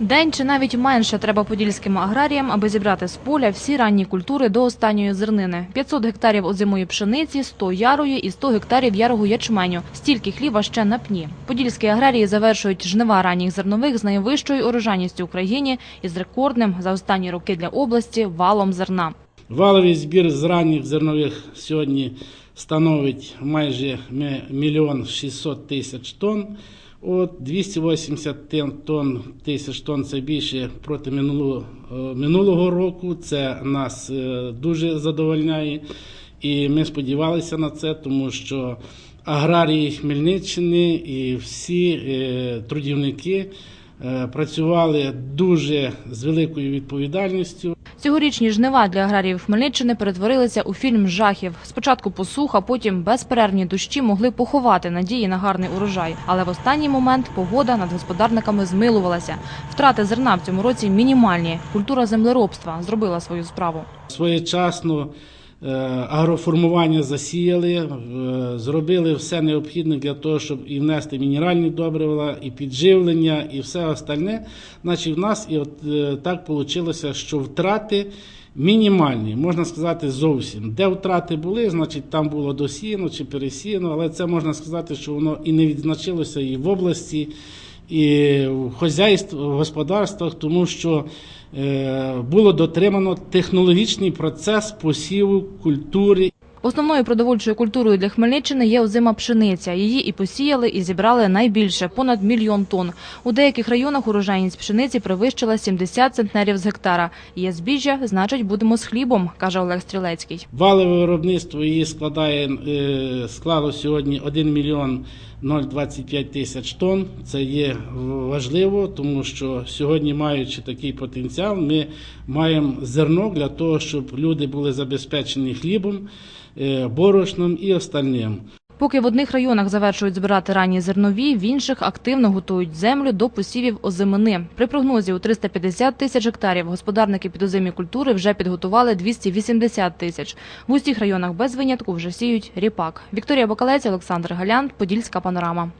День чи навіть менше треба подільським аграріям, аби зібрати з поля всі ранні культури до останньої зернини. 500 гектарів озимої пшениці, 100 ярої і 100 гектарів ярого ячменю. Стільки хліба ще на пні. Подільські аграрії завершують жнива ранніх зернових з найвищою урожайністю в Україні і з рекордним за останні роки для області валом зерна. Валовий збір з ранніх зернових сьогодні становить майже мільйон 600 тисяч тонн. От 280 тонн тисяч тонн це більше проти минулого, е, минулого року. Це нас е, дуже задовольняє. І ми сподівалися на це, тому що аграрії Хмельниччини і всі е, трудівники працювали дуже з великою відповідальністю. Цьогорічні жнива для аграріїв Хмельниччини перетворилися у фільм жахів. Спочатку посуха, потім безперервні дощі могли поховати надії на гарний урожай. Але в останній момент погода над господарниками змилувалася. Втрати зерна в цьому році мінімальні. Культура землеробства зробила свою справу. Своєчасно агроформування засіяли, е, зробили все необхідне для того, щоб і внести мінеральні добрива, і підживлення, і все остальне. Значить, в нас і от е, так вийшло, що втрати. Мінімальні, можна сказати, зовсім. Де втрати були, значить там було досіяно чи пересіяно, але це можна сказати, що воно і не відзначилося і в області, і в хозяйствах, господарствах, тому що е, було дотримано технологічний процес посіву культури Основною продовольчою культурою для Хмельниччини є озима пшениця. Її і посіяли, і зібрали найбільше понад мільйон тонн. У деяких районах урожайність пшениці перевищила 70 центнерів з гектара. Є збіжжя, значить, будемо з хлібом, каже Олег Стрілецький. Валове виробництво її складає е, склало сьогодні 1 мільйон 025 тисяч тонн. Це є важливо, тому що сьогодні, маючи такий потенціал, ми маємо зерно для того, щоб люди були забезпечені хлібом, борошном і остальним. Поки в одних районах завершують збирати ранні зернові, в інших активно готують землю до посівів озимини. При прогнозі у 350 тисяч гектарів господарники під озимі культури вже підготували 280 тисяч. В усіх районах без винятку вже сіють ріпак. Вікторія Бакалець, Олександр Галян, Подільська панорама.